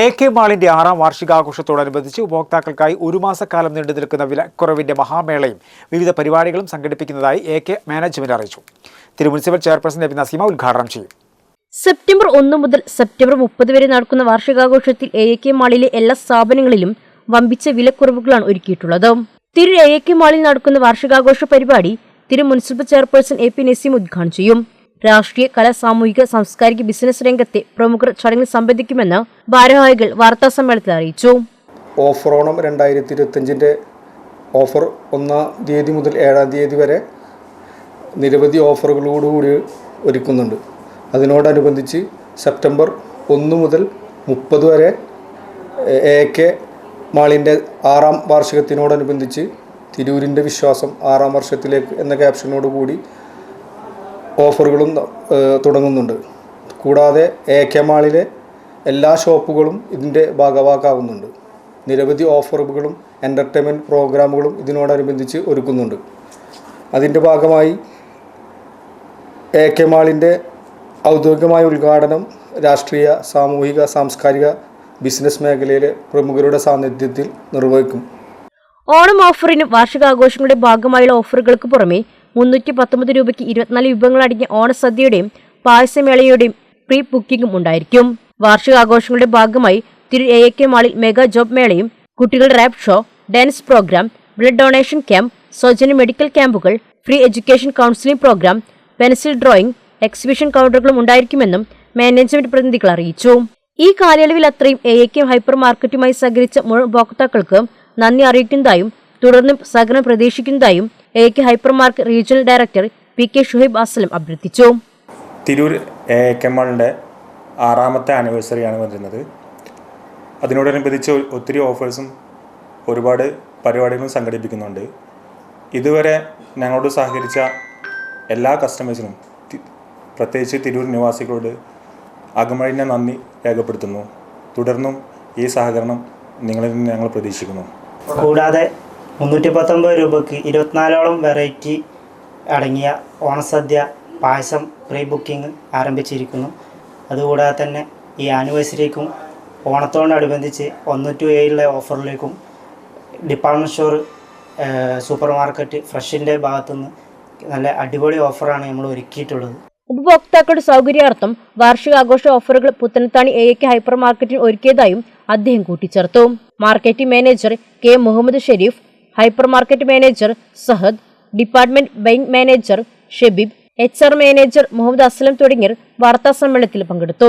A K മാളിന്റെ ആറാം വാർഷികാഘോഷത്തോടനുബന്ധിച്ച് ഉപഭോക്താക്കൾക്കായി ഒരു മാസക്കാലം നീണ്ടു നിൽക്കുന്ന വിലക്കുറവിന്റെ മഹാമേളയും വിവിധ പരിപാടികളും സംഘടിപ്പിക്കുന്നതായി എ കെ മാനേജ്മെന്റ് അറിയിച്ചു. തിരുമുനിസിപ്പൽ ചെയർപേഴ്സൺ നബി നസീമ ഉദ്ഘാടനം ചെയ്യും. സെപ്റ്റംബർ ഒന്ന് മുതൽ സെപ്റ്റംബർ മുപ്പത് വരെ നടക്കുന്ന വാർഷികാഘോഷത്തിൽ എ കെ മാളിലെ എല്ലാ സ്ഥാപനങ്ങളിലും വമ്പിച്ച വിലക്കുറവുകളാണ് ഒരുക്കിയിട്ടുള്ളത്. തിരു എ കെ മാളിൽ നടക്കുന്ന വാർഷികാഘോഷ പരിപാടി തിരു municipal chairperson A P Naseem ഉദ്ഘാടനം ചെയ്യും. രാഷ്ട്രീയ കലാ സാമൂഹിക സാംസ്കാരിക ബിസിനസ് രംഗത്തെ പ്രമുഖർ ചടങ്ങിൽ സംബന്ധിക്കുമെന്ന് ഭാരവാഹികൾ വാർത്താസമ്മേളനത്തിൽ അറിയിച്ചു. ഓഫർ ഓണം രണ്ടായിരത്തി ഇരുപത്തഞ്ചിന്റെ ഓഫർ ഒന്നാം തീയതി മുതൽ ഏഴാം തീയതി വരെ നിരവധി ഓഫറുകളോടുകൂടി ഒരുക്കുന്നുണ്ട്. അതിനോടനുബന്ധിച്ച് സെപ്റ്റംബർ ഒന്ന് മുതൽ മുപ്പത് വരെ എ കെ മാളിന്റെ ആറാം വാർഷികത്തിനോടനുബന്ധിച്ച് തിരൂരിന്റെ വിശ്വാസം ആറാം വർഷത്തിലേക്ക് എന്ന ക്യാപ്ഷനോട് കൂടി ഓഫറുകളും തുടങ്ങുന്നുണ്ട്. കൂടാതെ എ കെ മാളിലെ എല്ലാ ഷോപ്പുകളും ഇതിന്റെ ഭാഗവാക്കാവുന്നുണ്ട്. നിരവധി ഓഫറുകളും എന്റർടൈൻമെന്റ് പ്രോഗ്രാമുകളും ഇതിനോടനുബന്ധിച്ച് ഒരുക്കുന്നുണ്ട്. അതിന്റെ ഭാഗമായി എ കെ മാളിന്റെ ഔദ്യോഗികമായ ഉദ്ഘാടനം രാഷ്ട്രീയ സാമൂഹിക സാംസ്കാരിക ബിസിനസ് മേഖലയിലെ പ്രമുഖരുടെ സാന്നിധ്യത്തിൽ നിർവഹിക്കും. ഓണം ഓഫറിനും വാർഷികാഘോഷങ്ങളുടെ ഭാഗമായുള്ള ഓഫറുകൾക്ക് പുറമെ മുന്നൂറ്റി പത്തൊമ്പത് രൂപയ്ക്ക് ഇരുപത്തിനാല് വിഭവങ്ങൾ അടങ്ങിയ ഓണസദ്യയുടെയും പായസമേളയുടെയും പ്രീ ബുക്കിംഗും ഉണ്ടായിരിക്കും. വാർഷികാഘോഷങ്ങളുടെ ഭാഗമായി തിരു എ കെ മാളിൽ മെഗാ ജോബ് മേളയും കുട്ടികളുടെ rap show dance programme blood donation camp സൗജന്യ മെഡിക്കൽ ക്യാമ്പുകൾ free education counselling programme pencil drawing exhibition കൗണ്ടറുകളും ഉണ്ടായിരിക്കുമെന്നും മാനേജ്മെന്റ് പ്രതിനിധികൾ അറിയിച്ചു. ഈ കാലയളവിൽ അത്രയും എ എ ഹൈപ്പർ മാർക്കറ്റുമായി സഹകരിച്ച മുഴുവൻ ഉപഭോക്താക്കൾക്ക് നന്ദി അറിയിക്കുന്നതായും തുടർന്നും സഹകരണം പ്രതീക്ഷിക്കുന്നതായും A K hypermarket regional director P K Shuhaib Aslam അഭ്യർത്ഥിച്ചു. തിരൂർ എ കെ മാളിന്റെ ആറാമത്തെ ആനിവേഴ്സറിയാണ് വരുന്നത് അതിനോടനുബന്ധിച്ച് ഒത്തിരി ഓഫേഴ്സും ഒരുപാട് പരിപാടികളും സംഘടിപ്പിക്കുന്നുണ്ട്. ഇതുവരെ ഞങ്ങളോട് സഹകരിച്ച എല്ലാ കസ്റ്റമേഴ്സിനും പ്രത്യേകിച്ച് തിരൂർ നിവാസികളോട് അകമഴിഞ്ഞ നന്ദി രേഖപ്പെടുത്തുന്നു. തുടർന്നും ഈ സഹകരണം നിങ്ങളിൽ നിന്ന് ഞങ്ങൾ പ്രതീക്ഷിക്കുന്നു. കൂടാതെ മുന്നൂറ്റി പത്തൊമ്പത് രൂപയ്ക്ക് ഇരുപത്തിനാലോളം വെറൈറ്റി അടങ്ങിയ ഓണസദ്യ പായസം പ്രീ ബുക്കിംഗ് ആരംഭിച്ചിരിക്കുന്നു. അതുകൂടാതെ തന്നെ ഈ ആനിവേഴ്സറിക്കും ഓണത്തോടനുബന്ധിച്ച് ഒന്ന് ടു ഏഴിലെ ഓഫറിലേക്കും ഡിപ്പാർട്ട്മെന്റ് സ്റ്റോർ സൂപ്പർ മാർക്കറ്റ് ഫ്രഷിന്റെ ഭാഗത്തുനിന്ന് നല്ല അടിപൊളി ഓഫറാണ് നമ്മൾ ഒരുക്കിയിട്ടുള്ളത്. ഉപഭോക്താക്കളുടെ സൗകര്യാർത്ഥം വാർഷികാഘോഷ ഓഫറുകൾ പുത്തനത്താണി എ കെ ഹൈപ്പർ മാർക്കറ്റിൽ ഒരുക്കിയതായും അദ്ദേഹം കൂട്ടിച്ചേർത്തു. Marketing manager K Muhammad Sharif hyper market manager Sahad department bank manager Shebib H R manager Muhammad Aslam തുടങ്ങിയവർ വാർത്താ സമ്മേളനത്തിൽ പങ്കെടുത്തു.